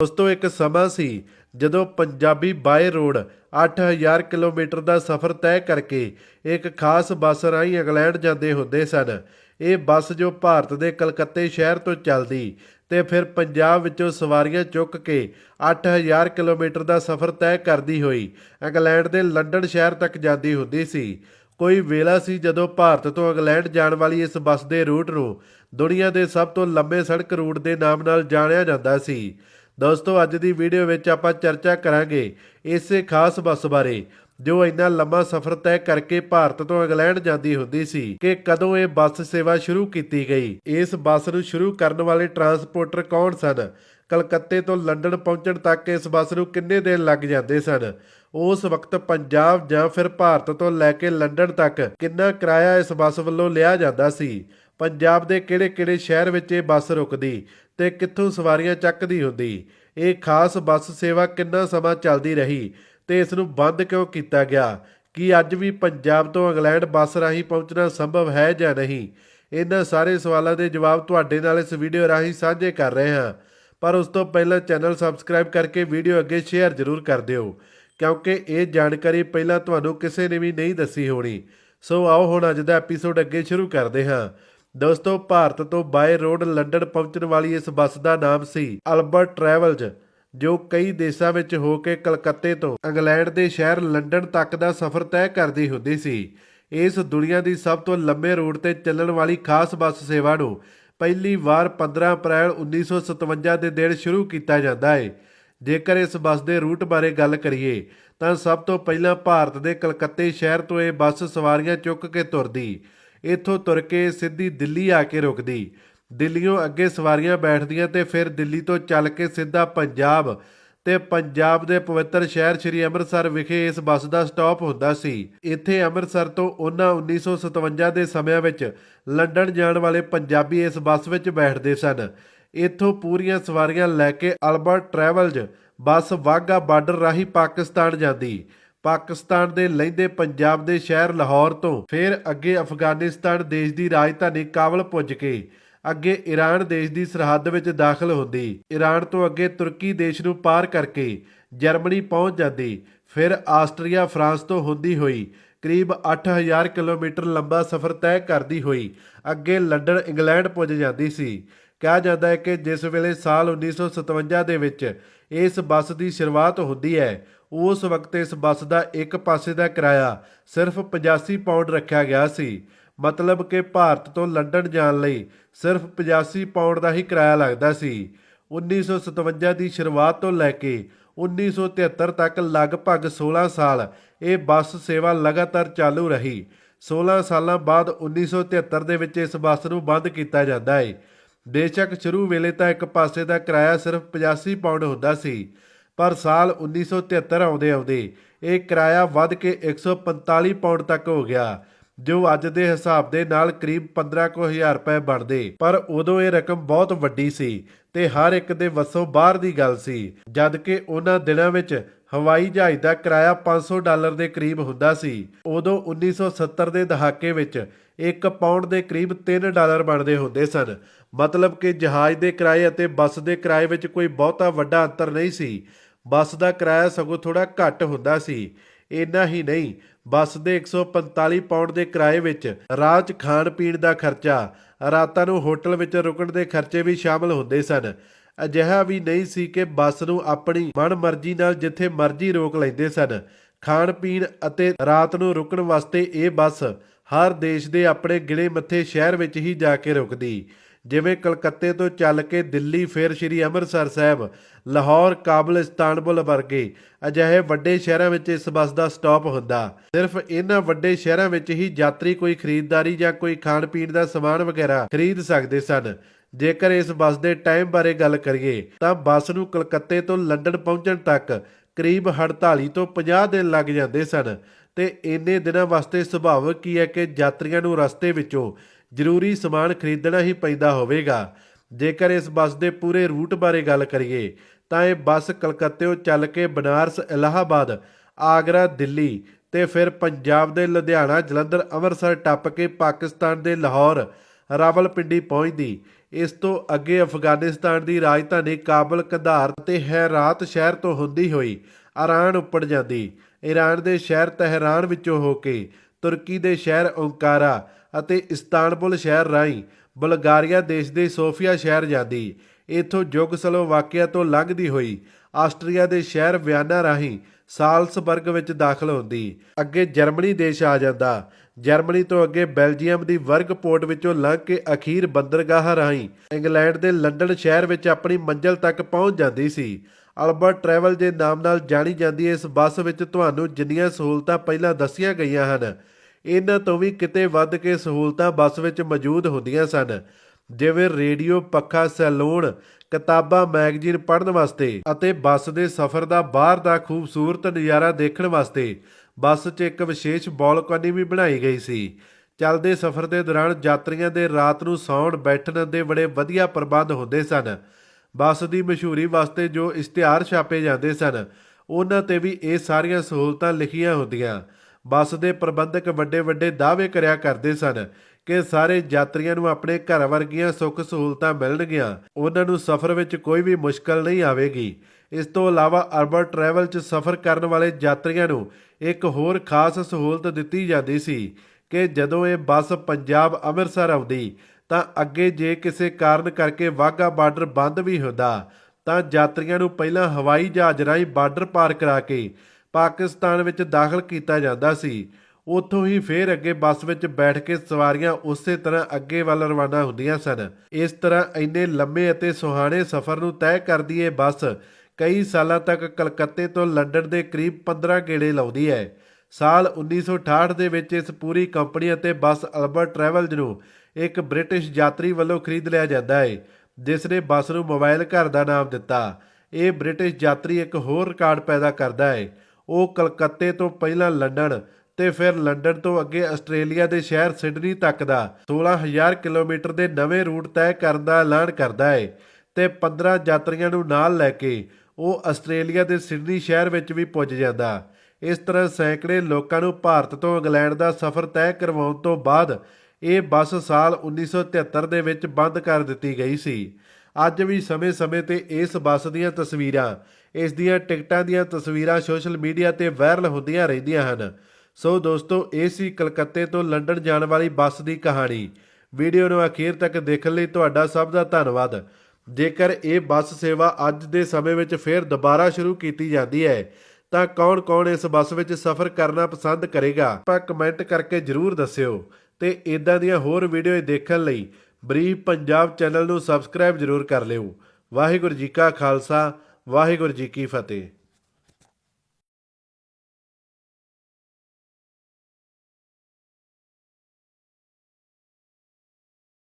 ਉਸ ਤੋਂ ਇੱਕ ਸਮਾਂ ਸੀ ਜਦੋਂ ਪੰਜਾਬੀ ਬਾਏ ਰੋਡ 8000 ਕਿਲੋਮੀਟਰ ਦਾ ਸਫ਼ਰ ਤੈਅ ਕਰਕੇ ਇੱਕ ਖਾਸ ਬੱਸ ਰਾਹੀਂ ਇੰਗਲੈਂਡ ਜਾਂਦੇ ਹੁੰਦੇ ਸਨ। ਇਹ ਬੱਸ ਜੋ ਭਾਰਤ ਦੇ ਕਲਕੱਤੇ ਸ਼ਹਿਰ ਤੋਂ ਚੱਲਦੀ ਤੇ ਫਿਰ ਪੰਜਾਬ ਵਿੱਚੋਂ ਸਵਾਰੀਆਂ ਚੁੱਕ ਕੇ 8000 ਕਿਲੋਮੀਟਰ ਦਾ ਸਫ਼ਰ ਤੈਅ ਕਰਦੀ ਹੋਈ ਇੰਗਲੈਂਡ ਦੇ ਲੰਡਨ ਸ਼ਹਿਰ ਤੱਕ ਜਾਂਦੀ ਹੁੰਦੀ ਸੀ। ਕੋਈ ਵੇਲਾ ਸੀ ਜਦੋਂ ਭਾਰਤ ਤੋਂ ਇੰਗਲੈਂਡ ਜਾਣ ਵਾਲੀ ਇਸ ਬੱਸ ਦੇ ਰੂਟ ਨੂੰ ਦੁਨੀਆ ਦੇ ਸਭ ਤੋਂ ਲੰਬੇ ਸੜਕ ਰੂਟ ਦੇ ਨਾਮ ਨਾਲ ਜਾਣਿਆ ਜਾਂਦਾ ਸੀ। ਦੋਸਤੋ, ਅੱਜ ਦੀ ਵੀਡੀਓ ਵਿੱਚ ਆਪਾਂ ਚਰਚਾ ਕਰਾਂਗੇ ਇਸੇ ਖਾਸ ਬੱਸ ਬਾਰੇ, ਜੋ ਇੰਨਾ ਲੰਮਾ ਸਫ਼ਰ ਤੈਅ ਕਰਕੇ ਭਾਰਤ ਤੋਂ ਇੰਗਲੈਂਡ ਜਾਂਦੀ ਹੁੰਦੀ ਸੀ ਕਿ ਕਦੋਂ ਇਹ ਬੱਸ ਸੇਵਾ ਸ਼ੁਰੂ ਕੀਤੀ ਗਈ। ਇਸ ਬੱਸ ਨੂੰ ਸ਼ੁਰੂ ਕਰਨ ਵਾਲੇ ਟਰਾਂਸਪੋਰਟਰ ਕੌਣ ਸਨ? ਕਲਕੱਤੇ ਤੋਂ ਲੰਡਨ ਪਹੁੰਚਣ ਤੱਕ ਇਸ ਬੱਸ ਨੂੰ ਕਿੰਨੇ ਦਿਨ ਲੱਗ ਜਾਂਦੇ ਸਨ? ਉਸ ਵਕਤ ਪੰਜਾਬ ਜਾਂ ਫਿਰ ਭਾਰਤ ਤੋਂ ਲੈ ਕੇ ਲੰਡਨ ਤੱਕ ਕਿੰਨਾ ਕਿਰਾਇਆ ਇਸ ਬੱਸ ਵੱਲੋਂ ਲਿਆ ਜਾਂਦਾ ਸੀ? ਪੰਜਾਬ ਦੇ ਕਿਹੜੇ-ਕਿਹੜੇ ਸ਼ਹਿਰ ਵਿੱਚ ਇਹ ਬੱਸ ਰੁਕਦੀ ਤੇ ਕਿੱਥੋਂ ਸਵਾਰੀਆਂ ਚੱਕਦੀ ਹੁੰਦੀ? ਇਹ ਖਾਸ ਬੱਸ ਸੇਵਾ ਕਿੰਨਾ ਸਮਾਂ ਚੱਲਦੀ ਰਹੀ ਤੇ ਇਸ ਨੂੰ ਬੰਦ ਕਿਉਂ ਕੀਤਾ ਗਿਆ? ਕੀ ਅੱਜ ਵੀ ਪੰਜਾਬ ਤੋਂ ਇੰਗਲੈਂਡ ਬੱਸ ਰਾਹੀਂ ਪਹੁੰਚਣਾ ਸੰਭਵ ਹੈ ਜਾਂ ਨਹੀਂ? ਇਹਨਾਂ ਸਾਰੇ ਸਵਾਲਾਂ ਦੇ ਜਵਾਬ ਤੁਹਾਡੇ ਨਾਲ ਇਸ ਵੀਡੀਓ ਰਾਹੀਂ ਸਾਂਝੇ ਕਰ ਰਹੇ ਹਾਂ। ਪਰ ਉਸ ਤੋਂ ਪਹਿਲਾਂ ਚੈਨਲ ਸਬਸਕ੍ਰਾਈਬ ਕਰਕੇ ਵੀਡੀਓ ਅੱਗੇ ਸ਼ੇਅਰ ਜ਼ਰੂਰ ਕਰ ਦਿਓ, ਕਿਉਂਕਿ ਇਹ ਜਾਣਕਾਰੀ ਪਹਿਲਾਂ ਤੁਹਾਨੂੰ ਕਿਸੇ ਨੇ ਵੀ ਨਹੀਂ ਦੱਸੀ ਹੋਣੀ। ਸੋ ਆਓ ਹੁਣ ਅੱਜ ਦਾ ਐਪੀਸੋਡ ਅੱਗੇ ਸ਼ੁਰੂ ਕਰਦੇ ਹਾਂ। ਦੋਸਤੋ, ਭਾਰਤ ਤੋਂ ਬਾਏ ਰੋਡ ਲੰਡਨ ਪਹੁੰਚਣ ਵਾਲੀ ਇਸ ਬੱਸ ਦਾ ਨਾਮ ਸੀ ਅਲਬਰਟ ਟਰੈਵਲਜ਼, ਜੋ ਕਈ ਦੇਸ਼ਾਂ ਵਿੱਚ ਹੋ ਕੇ ਕਲਕੱਤੇ ਤੋਂ ਇੰਗਲੈਂਡ ਦੇ ਸ਼ਹਿਰ ਲੰਡਨ ਤੱਕ ਦਾ ਸਫ਼ਰ ਤੈਅ ਕਰਦੀ ਹੁੰਦੀ ਸੀ। ਇਸ ਦੁਨੀਆ ਦੀ ਸਭ ਤੋਂ ਲੰਬੇ ਰੂਟ ਤੇ ਚੱਲਣ ਵਾਲੀ ਖਾਸ ਬੱਸ ਸੇਵਾ ਨੂੰ ਪਹਿਲੀ ਵਾਰ 15 ਅਪ੍ਰੈਲ 1957 ਦੇ ਦਿਨ ਸ਼ੁਰੂ ਕੀਤਾ ਜਾਂਦਾ ਹੈ ਜੇਕਰ ਇਸ ਬੱਸ ਦੇ ਰੂਟ ਬਾਰੇ ਗੱਲ ਕਰੀਏ, ਤਾਂ ਸਭ ਤੋਂ ਪਹਿਲਾਂ ਭਾਰਤ ਦੇ ਕਲਕੱਤੇ ਸ਼ਹਿਰ ਤੋਂ ਇਹ ਬੱਸ ਸਵਾਰੀਆਂ ਚੁੱਕ ਕੇ ਤੁਰਦੀ। ਇੱਥੋਂ ਤੁਰ ਕੇ ਸਿੱਧੀ ਦਿੱਲੀ ਆ ਕੇ ਰੁਕਦੀ। ਦਿੱਲੀੋਂ ਅੱਗੇ ਸਵਾਰੀਆਂ ਬੈਠਦੀਆਂ ਤੇ ਫਿਰ ਦਿੱਲੀ ਤੋਂ ਚੱਲ ਕੇ ਸਿੱਧਾ ਪੰਜਾਬ ਤੇ ਪੰਜਾਬ ਦੇ ਪਵਿੱਤਰ ਸ਼ਹਿਰ ਸ੍ਰੀ ਅੰਮ੍ਰਿਤਸਰ ਵਿਖੇ ਇਸ ਬੱਸ ਦਾ ਸਟਾਪ ਹੁੰਦਾ ਸੀ। ਇੱਥੇ ਅੰਮ੍ਰਿਤਸਰ ਤੋਂ ਉਹਨਾਂ 1957 ਦੇ ਸਮਿਆਂ ਵਿੱਚ ਲੰਡਨ ਜਾਣ ਵਾਲੇ ਪੰਜਾਬੀ ਇਸ ਬੱਸ ਵਿੱਚ ਬੈਠਦੇ ਸਨ। ਇੱਥੋਂ ਪੂਰੀਆਂ ਸਵਾਰੀਆਂ ਲੈ ਕੇ Albert Travels bus Wagah border ਰਾਹੀਂ ਪਾਕਿਸਤਾਨ ਜਾਂਦੀ। ਪਾਕਿਸਤਾਨ ਦੇ ਲਹਿੰਦੇ ਪੰਜਾਬ ਦੇ ਸ਼ਹਿਰ ਲਾਹੌਰ ਤੋਂ ਫਿਰ ਅੱਗੇ ਅਫਗਾਨਿਸਤਾਨ ਦੇਸ਼ ਦੀ ਰਾਜਧਾਨੀ ਕਾਬਲ ਪੁੱਜ ਕੇ ਅੱਗੇ ਈਰਾਨ ਦੇਸ਼ ਦੀ ਸਰਹੱਦ ਵਿੱਚ ਦਾਖਲ ਹੁੰਦੀ। ਈਰਾਨ ਤੋਂ ਅੱਗੇ ਤੁਰਕੀ ਦੇਸ਼ ਨੂੰ ਪਾਰ ਕਰਕੇ ਜਰਮਨੀ ਪਹੁੰਚ ਜਾਂਦੀ। ਫਿਰ ਆਸਟਰੀਆ, ਫਰਾਂਸ ਤੋਂ ਹੁੰਦੀ ਹੋਈ ਕਰੀਬ 8000 ਕਿਲੋਮੀਟਰ ਲੰਬਾ ਸਫ਼ਰ ਤੈਅ ਕਰਦੀ ਹੋਈ ਅੱਗੇ ਲੰਡਨ, ਇੰਗਲੈਂਡ ਪੁੱਜ ਜਾਂਦੀ ਸੀ। ਕਿਹਾ ਜਾਂਦਾ ਹੈ ਕਿ ਜਿਸ ਵੇਲੇ ਸਾਲ 1957 ਦੇ ਵਿੱਚ ਇਸ ਬੱਸ ਦੀ ਸ਼ੁਰੂਆਤ ਹੁੰਦੀ ਹੈ ਉਸ ਵਕਤ ਇਸ ਬੱਸ ਦਾ ਇੱਕ ਪਾਸੇ ਦਾ ਕਿਰਾਇਆ ਸਿਰਫ 85 ਪਾਉਂਡ ਰੱਖਿਆ ਗਿਆ ਸੀ। ਮਤਲਬ ਕਿ ਭਾਰਤ ਤੋਂ ਲੰਡਨ ਜਾਣ ਲਈ ਸਿਰਫ 85 ਪਾਉਂਡ ਦਾ ਹੀ ਕਿਰਾਇਆ ਲੱਗਦਾ ਸੀ। 1957 ਦੀ ਸ਼ੁਰੂਆਤ ਤੋਂ ਲੈ ਕੇ 1973 ਤੱਕ ਲਗਭਗ 16 ਸਾਲ ਇਹ ਬੱਸ ਸੇਵਾ ਲਗਾਤਾਰ ਚਾਲੂ ਰਹੀ। 16 ਸਾਲਾਂ ਬਾਅਦ 1973 ਦੇ ਵਿੱਚ ਇਸ ਬੱਸ ਨੂੰ ਬੰਦ ਕੀਤਾ ਜਾਂਦਾ ਹੈ ਬੇਸ਼ੱਕ ਸ਼ੁਰੂ ਵੇਲੇ ਤਾਂ ਇੱਕ ਪਾਸੇ ਦਾ ਕਿਰਾਇਆ ਸਿਰਫ 85 ਪਾਉਂਡ ਹੁੰਦਾ ਸੀ। ਪਰ ਸਾਲ 1973 ਆਉਂਦੇ ਆਉਂਦੇ ਇਹ ਕਿਰਾਇਆ ਵੱਧ ਕੇ 145 ਪਾਉਂਡ ਤੱਕ ਹੋ ਗਿਆ, ਜੋ ਅੱਜ ਦੇ ਹਿਸਾਬ ਦੇ ਨਾਲ ਕਰੀਬ 15000 ਰੁਪਏ ਬਣਦੇ। ਪਰ ਉਦੋਂ ਇਹ ਰਕਮ ਬਹੁਤ ਵੱਡੀ ਸੀ ਤੇ ਹਰ ਇੱਕ ਦੇ ਵਸੋਂ ਬਾਹਰ ਦੀ ਗੱਲ ਸੀ, ਜਦ ਕਿ ਉਹਨਾਂ ਦਿਨਾਂ ਵਿੱਚ ਹਵਾਈ ਜਹਾਜ਼ ਦਾ ਕਿਰਾਇਆ 500 ਡਾਲਰ ਦੇ ਕਰੀਬ ਹੁੰਦਾ ਸੀ। ਉਦੋਂ 1970 ਦੇ ਦਹਾਕੇ ਵਿੱਚ 1 ਪਾਉਂਡ ਦੇ ਕਰੀਬ 3 ਡਾਲਰ ਬਣਦੇ ਹੁੰਦੇ ਸਨ। ਮਤਲਬ ਕਿ ਜਹਾਜ਼ ਦੇ ਕਿਰਾਏ ਅਤੇ ਬੱਸ ਦੇ ਕਿਰਾਏ ਵਿੱਚ ਕੋਈ ਬਹੁਤਾ ਵੱਡਾ ਅੰਤਰ ਨਹੀਂ ਸੀ। ਬੱਸ ਦਾ ਕਿਰਾਇਆ ਸਗੋਂ ਥੋੜਾ ਘੱਟ ਹੁੰਦਾ ਸੀ। ਇੰਨਾ ਹੀ ਨਹੀਂ, ਬੱਸ ਦੇ 145 ਪਾਉਂਡ ਦੇ ਕਿਰਾਏ ਵਿੱਚ ਰਾਹ 'ਚ ਖਾਣ ਪੀਣ ਦਾ ਖਰਚਾ, ਰਾਤਾਂ ਨੂੰ ਹੋਟਲ ਵਿੱਚ ਰੁਕਣ ਦੇ ਖਰਚੇ ਵੀ ਸ਼ਾਮਲ ਹੁੰਦੇ ਸਨ। ਅਜਿਹਾ ਵੀ ਨਹੀਂ ਸੀ ਕਿ ਬੱਸ ਨੂੰ ਆਪਣੀ ਮਨਮਰਜ਼ੀ ਨਾਲ ਜਿੱਥੇ ਮਰਜ਼ੀ ਰੋਕ ਲੈਂਦੇ ਸਨ। ਖਾਣ ਪੀਣ ਅਤੇ ਰਾਤ ਨੂੰ ਰੁਕਣ ਵਾਸਤੇ ਇਹ ਬੱਸ ਹਰ ਦੇਸ਼ ਦੇ ਆਪਣੇ ਗਿਣੇ ਮੱਥੇ ਸ਼ਹਿਰ ਵਿੱਚ ਹੀ ਜਾ ਕੇ ਰੁਕਦੀ। ਜਿਵੇਂ ਕਲਕੱਤੇ ਤੋਂ ਚੱਲ ਕੇ ਦਿੱਲੀ ਫਿਰ ਸ਼੍ਰੀ ਅੰਮ੍ਰਿਤਸਰ ਸਾਹਿਬ, ਲਾਹੌਰ ਕਾਬਲ ਇਸਤਾਨਬੁਲ ਵਰਗੇ ਅਜਿਹੇ ਵੱਡੇ ਸ਼ਹਿਰਾਂ ਵਿੱਚ ਇਸ ਬੱਸ ਦਾ ਸਟਾਪ ਹੁੰਦਾ। ਸਿਰਫ ਇਹਨਾਂ ਵੱਡੇ ਸ਼ਹਿਰਾਂ ਵਿੱਚ ਹੀ ਯਾਤਰੀ ਕੋਈ ਖਰੀਦਦਾਰੀ ਜਾਂ ਕੋਈ ਖਾਣ ਪੀਣ ਦਾ ਸਮਾਨ ਵਗੈਰਾ ਖਰੀਦ ਸਕਦੇ ਸਨ। ਜੇਕਰ ਇਸ ਬੱਸ ਦੇ ਟਾਈਮ ਬਾਰੇ ਗੱਲ ਕਰੀਏ, ਤਾਂ ਬੱਸ ਨੂੰ ਕਲਕੱਤੇ ਤੋਂ ਲੰਡਨ ਪਹੁੰਚਣ ਤੱਕ ਕਰੀਬ 48 ਤੋਂ 50 ਦਿਨ ਲੱਗ ਜਾਂਦੇ ਸਨ। ਤੇ ਇੰਨੇ ਦਿਨਾਂ ਵਾਸਤੇ ਸੁਭਾਵਿਕ ਕੀ ਹੈ ਕਿ ਯਾਤਰੀਆਂ ਨੂੰ ਰਸਤੇ ਵਿੱਚੋਂ ਜ਼ਰੂਰੀ ਸਮਾਨ ਖਰੀਦਣਾ ਹੀ ਪੈਂਦਾ ਹੋਵੇਗਾ। ਜੇਕਰ ਇਸ ਬੱਸ ਦੇ ਪੂਰੇ ਰੂਟ ਬਾਰੇ ਗੱਲ ਕਰੀਏ, ਤਾਂ ਇਹ ਬੱਸ ਕਲਕੱਤੇੋਂ ਚੱਲ ਕੇ ਬਨਾਰਸ, ਇਲਾਹਾਬਾਦ, ਆਗਰਾ, ਦਿੱਲੀ ਤੇ ਫਿਰ ਪੰਜਾਬ ਦੇ ਲੁਧਿਆਣਾ, ਜਲੰਧਰ, ਅੰਮ੍ਰਿਤਸਰ ਟੱਪ ਕੇ ਪਾਕਿਸਤਾਨ ਦੇ ਲਾਹੌਰ, ਰਾਵਲਪਿੰਡੀ ਪਹੁੰਚਦੀ। ਇਸ ਤੋਂ ਅੱਗੇ ਅਫਗਾਨਿਸਤਾਨ ਦੀ ਰਾਜਧਾਨੀ ਕਾਬਲ ਕੰਧਾਰ ਅਤੇ ਹੈਰਾਤ ਸ਼ਹਿਰ ਤੋਂ ਹੁੰਦੀ ਹੋਈ ਇਰਾਨ ਉੱਪਰ ਜਾਂਦੀ। ਈਰਾਨ ਦੇ ਸ਼ਹਿਰ ਤਹਿਰਾਨ ਵਿੱਚੋਂ ਹੋ ਕੇ ਤੁਰਕੀ ਦੇ ਸ਼ਹਿਰ ਓਂਕਾਰਾ ਅਤੇ ਇਸਤਾਨਬੁਲ ਸ਼ਹਿਰ ਰਾਹੀਂ ਬੁਲਗਾਰੀਆ ਦੇਸ਼ ਦੇ ਸੋਫੀਆ ਸ਼ਹਿਰ ਜਾਂਦੀ। ਇਥੋਂ ਯੁਗਸਲੋਵਾਕੀਆ ਤੋਂ ਲੰਘਦੀ ਹੋਈ ਆਸਟਰੀਆ ਦੇ ਸ਼ਹਿਰ ਵਿਆਨਾ ਰਾਹੀਂ ਸਾਲਸਬਰਗ ਵਿੱਚ ਦਾਖਲ ਹੁੰਦੀ। ਅੱਗੇ ਜਰਮਨੀ ਦੇਸ਼ ਆ ਜਾਂਦਾ। ਜਰਮਨੀ ਤੋਂ ਅੱਗੇ ਬੈਲਜੀਅਮ ਦੀ ਵਰਗ ਪੋਰਟ ਵਿੱਚੋਂ ਲੰਘ ਕੇ ਅਖੀਰ ਬੰਦਰਗਾਹ ਰਾਹੀਂ ਇੰਗਲੈਂਡ ਦੇ ਲੰਡਨ ਸ਼ਹਿਰ ਵਿੱਚ ਆਪਣੀ ਮੰਜ਼ਲ ਤੱਕ ਪਹੁੰਚ ਜਾਂਦੀ ਸੀ। ਅਲਬਰਟ ਟਰੈਵਲ ਦੇ ਨਾਮ ਨਾਲ ਜਾਣੀ ਜਾਂਦੀ ਇਸ ਬੱਸ ਵਿੱਚ ਤੁਹਾਨੂੰ ਜਿੰਨੀਆਂ ਸਹੂਲਤਾਂ ਪਹਿਲਾਂ ਦੱਸੀਆਂ ਗਈਆਂ ਹਨ, ਇਹਨਾਂ ਤੋਂ ਵੀ ਕਿਤੇ ਵੱਧ ਕੇ ਸਹੂਲਤਾਂ ਬੱਸ ਵਿੱਚ ਮੌਜੂਦ ਹੁੰਦੀਆਂ ਸਨ, ਜਿਵੇਂ ਰੇਡੀਓ, ਪੱਖਾ, ਸੈਲੂਨ, ਕਿਤਾਬਾਂ, ਮੈਗਜ਼ੀਨ ਪੜ੍ਹਨ ਵਾਸਤੇ ਅਤੇ ਬੱਸ ਦੇ ਸਫ਼ਰ ਦਾ ਬਾਹਰ ਦਾ ਖੂਬਸੂਰਤ ਨਜ਼ਾਰਾ ਦੇਖਣ ਵਾਸਤੇ। ਬੱਸ 'ਚ ਇੱਕ ਵਿਸ਼ੇਸ਼ ਬਾਲਕਨੀ ਵੀ ਬਣਾਈ ਗਈ ਸੀ। ਚੱਲਦੇ ਸਫ਼ਰ ਦੇ ਦੌਰਾਨ ਯਾਤਰੀਆਂ ਦੇ ਰਾਤ ਨੂੰ ਸੌਣ, ਬੈਠਣ ਦੇ ਬੜੇ ਵਧੀਆ ਪ੍ਰਬੰਧ ਹੁੰਦੇ ਸਨ। ਬੱਸ ਦੀ ਮਸ਼ਹੂਰੀ ਵਾਸਤੇ ਜੋ ਇਸ਼ਤਿਹਾਰ ਛਾਪੇ ਜਾਂਦੇ ਸਨ, ਉਹਨਾਂ ਤੇ ਵੀ ਇਹ ਸਾਰੀਆਂ ਸਹੂਲਤਾਂ ਲਿਖੀਆਂ ਹੁੰਦੀਆਂ। ਬੱਸ ਦੇ ਪ੍ਰਬੰਧਕ ਵੱਡੇ ਵੱਡੇ ਦਾਅਵੇ ਕਰਿਆ ਕਰਦੇ ਸਨ ਕਿ ਸਾਰੇ ਯਾਤਰੀਆਂ ਨੂੰ ਆਪਣੇ ਘਰ ਵਰਗੀਆਂ ਸੁੱਖ ਸਹੂਲਤਾਂ ਮਿਲਣਗੀਆਂ। ਉਹਨਾਂ ਨੂੰ ਸਫ਼ਰ ਵਿੱਚ ਕੋਈ ਵੀ ਮੁਸ਼ਕਲ ਨਹੀਂ ਆਵੇਗੀ। ਇਸ ਤੋਂ ਇਲਾਵਾ ਅਰਬਨ ਟਰੈਵਲ 'ਚ ਸਫ਼ਰ ਕਰਨ ਵਾਲੇ ਯਾਤਰੀਆਂ ਨੂੰ ਇੱਕ ਹੋਰ ਖਾਸ ਸਹੂਲਤ ਦਿੱਤੀ ਜਾਂਦੀ ਸੀ ਕਿ ਜਦੋਂ ਇਹ ਬੱਸ ਪੰਜਾਬ ਅੰਮ੍ਰਿਤਸਰ ਆਉਂਦੀ ਤਾਂ ਅੱਗੇ ਜੇ ਕਿਸੇ ਕਾਰਨ ਕਰਕੇ ਵਾਹਗਾ ਬਾਰਡਰ ਬੰਦ ਵੀ ਹੁੰਦਾ, ਤਾਂ ਯਾਤਰੀਆਂ ਨੂੰ ਪਹਿਲਾਂ ਹਵਾਈ ਜਹਾਜ਼ ਰਾਹੀਂ ਬਾਰਡਰ ਪਾਰ ਕਰਾ ਕੇ ਪਾਕਿਸਤਾਨ ਵਿੱਚ ਦਾਖਲ ਕੀਤਾ ਜਾਂਦਾ ਸੀ। ਉੱਥੋਂ ਹੀ ਫੇਰ ਅੱਗੇ ਬੱਸ ਵਿੱਚ ਬੈਠ ਕੇ ਸਵਾਰੀਆਂ ਉਸੇ ਤਰ੍ਹਾਂ ਅੱਗੇ ਵੱਲ ਰਵਾਨਾ ਹੁੰਦੀਆਂ ਸਨ। ਇਸ ਤਰ੍ਹਾਂ ਇੰਨੇ ਲੰਮੇ ਅਤੇ ਸੁਹਾਣੇ ਸਫ਼ਰ ਨੂੰ ਤੈਅ ਕਰਦੀ ਇਹ ਬੱਸ ਕਈ ਸਾਲਾਂ ਤੱਕ ਕਲਕੱਤੇ ਤੋਂ ਲੰਡਨ ਦੇ ਕਰੀਬ 15 ਗੇੜੇ ਲਾਉਂਦੀ ਹੈ। ਸਾਲ 1968 ਦੇ ਵਿੱਚ ਇਸ ਪੂਰੀ ਕੰਪਨੀ ਅਤੇ ਬੱਸ ਅਲਬਰਟ ਟਰੈਵਲਜ਼ ਨੂੰ ਇੱਕ ਬ੍ਰਿਟਿਸ਼ ਯਾਤਰੀ ਵੱਲੋਂ ਖਰੀਦ ਲਿਆ ਜਾਂਦਾ ਹੈ ਜਿਸ ਨੇ ਬੱਸ ਨੂੰ ਮੋਬਾਈਲ ਘਰ ਦਾ ਨਾਮ ਦਿੱਤਾ। ਇਹ ਬ੍ਰਿਟਿਸ਼ ਯਾਤਰੀ ਇੱਕ ਹੋਰ ਰਿਕਾਰਡ ਪੈਦਾ ਕਰਦਾ ਹੈ ਉਹ ਕਲਕੱਤੇ ਤੋਂ ਪਹਿਲਾਂ ਲੰਡਨ ਤੇ ਫਿਰ ਲੰਡਨ ਤੋਂ ਅੱਗੇ ਆਸਟ੍ਰੇਲੀਆ ਦੇ ਸ਼ਹਿਰ ਸਿਡਨੀ ਤੱਕ ਦਾ 16000 ਕਿਲੋਮੀਟਰ ਦੇ ਨਵੇਂ ਰੂਟ ਤੈਅ ਕਰਨ ਦਾ ਐਲਾਨ ਕਰਦਾ ਹੈ ਤੇ 15 ਯਾਤਰੀਆਂ ਨੂੰ ਨਾਲ ਲੈ ਕੇ ਉਹ ਆਸਟ੍ਰੇਲੀਆ ਦੇ ਸਿਡਨੀ ਸ਼ਹਿਰ ਵਿੱਚ ਵੀ ਪੁੱਜ ਜਾਂਦਾ। ਇਸ ਤਰ੍ਹਾਂ ਸੈਂਕੜੇ ਲੋਕਾਂ ਨੂੰ ਭਾਰਤ ਤੋਂ ਇੰਗਲੈਂਡ ਦਾ ਸਫ਼ਰ ਤੈਅ ਕਰਵਾਉਣ ਤੋਂ ਬਾਅਦ ਇਹ ਬੱਸ ਸਾਲ 1973 ਦੇ ਵਿੱਚ ਬੰਦ ਕਰ ਦਿੱਤੀ ਗਈ ਸੀ। ਅੱਜ ਵੀ ਸਮੇਂ-ਸਮੇਂ ਤੇ ਇਸ ਬੱਸ ਦੀਆਂ ਤਸਵੀਰਾਂ, ਇਸ ਦੀਆਂ ਟਿਕਟਾਂ ਦੀਆਂ ਤਸਵੀਰਾਂ ਸੋਸ਼ਲ ਮੀਡੀਆ ਤੇ ਵਾਇਰਲ ਹੁੰਦੀਆਂ ਰਹਿੰਦੀਆਂ ਹਨ। ਸੋ ਦੋਸਤੋ, ਇਹ ਸੀ ਕਲਕੱਤੇ ਤੋਂ ਲੰਡਨ ਜਾਣ ਵਾਲੀ ਬੱਸ ਦੀ ਕਹਾਣੀ। ਵੀਡੀਓ ਨੂੰ ਅਖੀਰ ਤੱਕ ਦੇਖਣ ਲਈ ਤੁਹਾਡਾ ਸਭ ਦਾ ਧੰਨਵਾਦ। ਜੇਕਰ ਇਹ ਬੱਸ ਸੇਵਾ ਅੱਜ ਦੇ ਸਮੇਂ ਵਿੱਚ ਫੇਰ ਦੁਬਾਰਾ ਸ਼ੁਰੂ ਕੀਤੀ ਜਾਂਦੀ ਹੈ ਤਾਂ ਕੌਣ-ਕੌਣ ਇਸ ਬੱਸ ਵਿੱਚ ਸਫ਼ਰ ਕਰਨਾ ਪਸੰਦ ਕਰੇਗਾ? ਆਪਾਂ ਕਮੈਂਟ ਕਰਕੇ ਜਰੂਰ ਦੱਸਿਓ। ਤੇ ਇਦਾਂ ਦੀਆਂ ਹੋਰ ਵੀਡੀਓ ਦੇਖਣ ਲਈ ਬਰੀਫ ਪੰਜਾਬ ਚੈਨਲ ਨੂੰ ਸਬਸਕ੍ਰਾਈਬ ਜਰੂਰ ਕਰ ਲਿਓ। ਵਾਹਿਗੁਰੂ ਜੀ ਕਾ ਖਾਲਸਾ, ਵਾਹਿਗੁਰੂ ਜੀ ਕੀ ਫਤਿਹ।